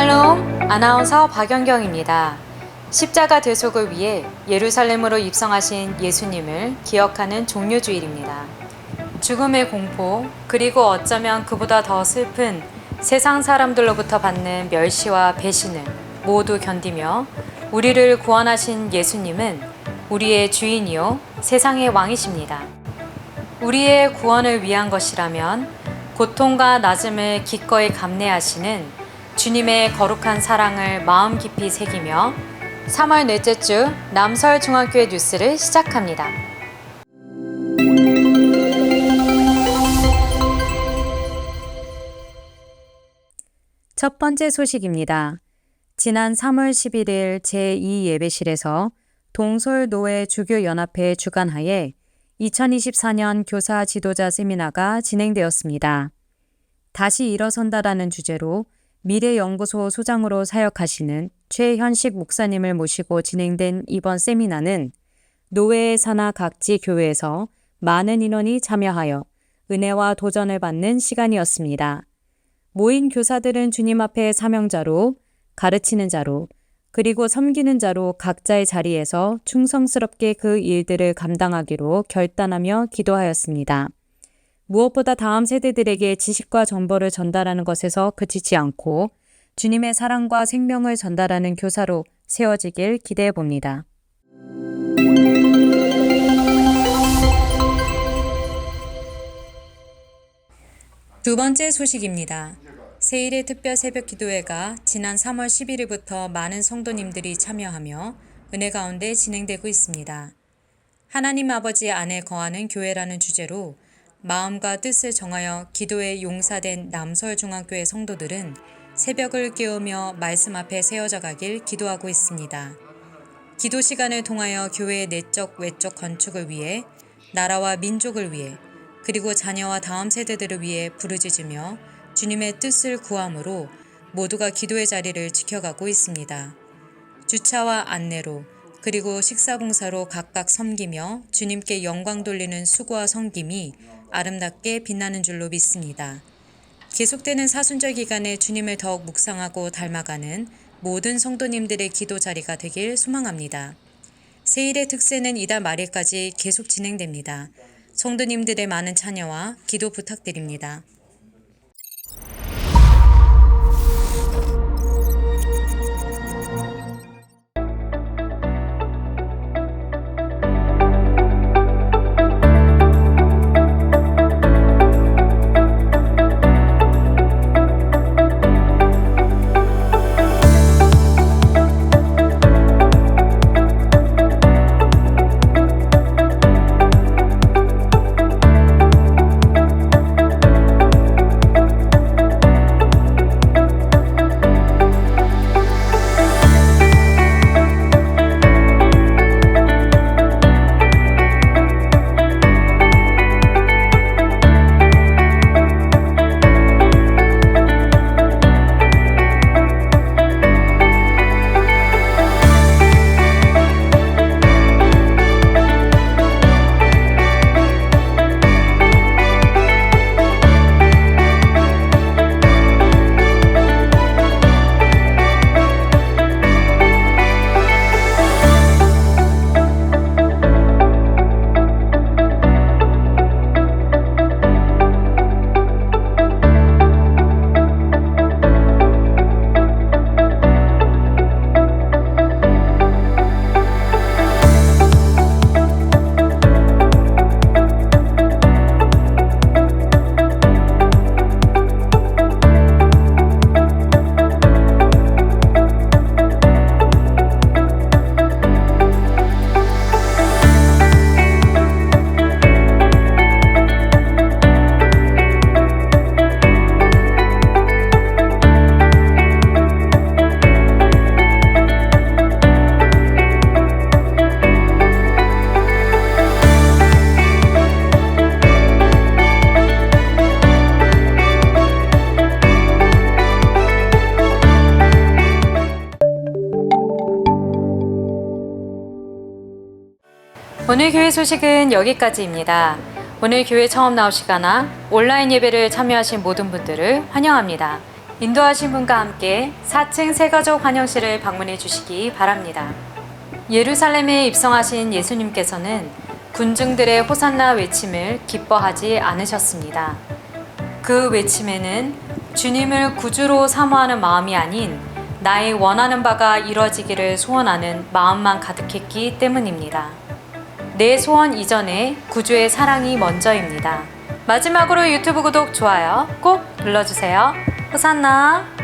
샬롬 아나운서 박연경입니다. 십자가 대속을 위해 예루살렘으로 입성하신 예수님을 기억하는 종료주일입니다. 죽음의 공포, 그리고 어쩌면 그보다 더 슬픈 세상 사람들로부터 받는 멸시와 배신을 모두 견디며 우리를 구원하신 예수님은 우리의 주인이요 세상의 왕이십니다. 우리의 구원을 위한 것이라면 고통과 낮음을 기꺼이 감내하시는 주님의 거룩한 사랑을 마음 깊이 새기며 3월 넷째 주 남설중학교의 뉴스를 시작합니다. 첫 번째 소식입니다. 지난 3월 11일 제2예배실에서 동솔노회 주교연합회 주관하에 2024년 교사 지도자 세미나가 진행되었습니다. 다시 일어선다라는 주제로 미래연구소 소장으로 사역하시는 최현식 목사님을 모시고 진행된 이번 세미나는 노회의 산하 각지 교회에서 많은 인원이 참여하여 은혜와 도전을 받는 시간이었습니다. 모인 교사들은 주님 앞에 사명자로 가르치는 자로 그리고 섬기는 자로 각자의 자리에서 충성스럽게 그 일들을 감당하기로 결단하며 기도하였습니다. 무엇보다 다음 세대들에게 지식과 정보를 전달하는 것에서 그치지 않고 주님의 사랑과 생명을 전달하는 교사로 세워지길 기대해 봅니다. 두 번째 소식입니다. 세일의 특별 새벽 기도회가 지난 3월 11일부터 많은 성도님들이 참여하며 은혜 가운데 진행되고 있습니다. 하나님 아버지 안에 거하는 교회라는 주제로 마음과 뜻을 정하여 기도에 용사된 남설중학교의 성도들은 새벽을 깨우며 말씀 앞에 세워져 가길 기도하고 있습니다. 기도 시간을 통하여 교회의 내적 외적 건축을 위해 나라와 민족을 위해 그리고 자녀와 다음 세대들을 위해 부르짖으며 주님의 뜻을 구함으로 모두가 기도의 자리를 지켜가고 있습니다. 주차와 안내로 그리고 식사봉사로 각각 섬기며 주님께 영광 돌리는 수고와 섬김이 아름답게 빛나는 줄로 믿습니다. 계속되는 사순절 기간에 주님을 더욱 묵상하고 닮아가는 모든 성도님들의 기도 자리가 되길 소망합니다. 세일의 특세는 이달 말일까지 계속 진행됩니다. 성도님들의 많은 참여와 기도 부탁드립니다. 오늘 교회 소식은 여기까지입니다. 오늘 교회 처음 나오시거나 온라인 예배를 참여하신 모든 분들을 환영합니다. 인도하신 분과 함께 4층 세가족 환영실을 방문해 주시기 바랍니다. 예루살렘에 입성하신 예수님께서는 군중들의 호산나 외침을 기뻐하지 않으셨습니다. 그 외침에는 주님을 구주로 사모하는 마음이 아닌 나의 원하는 바가 이루어지기를 소원하는 마음만 가득했기 때문입니다. 내 소원 이전에 구주의 사랑이 먼저입니다. 마지막으로 유튜브 구독, 좋아요 꼭 눌러주세요. 호산나!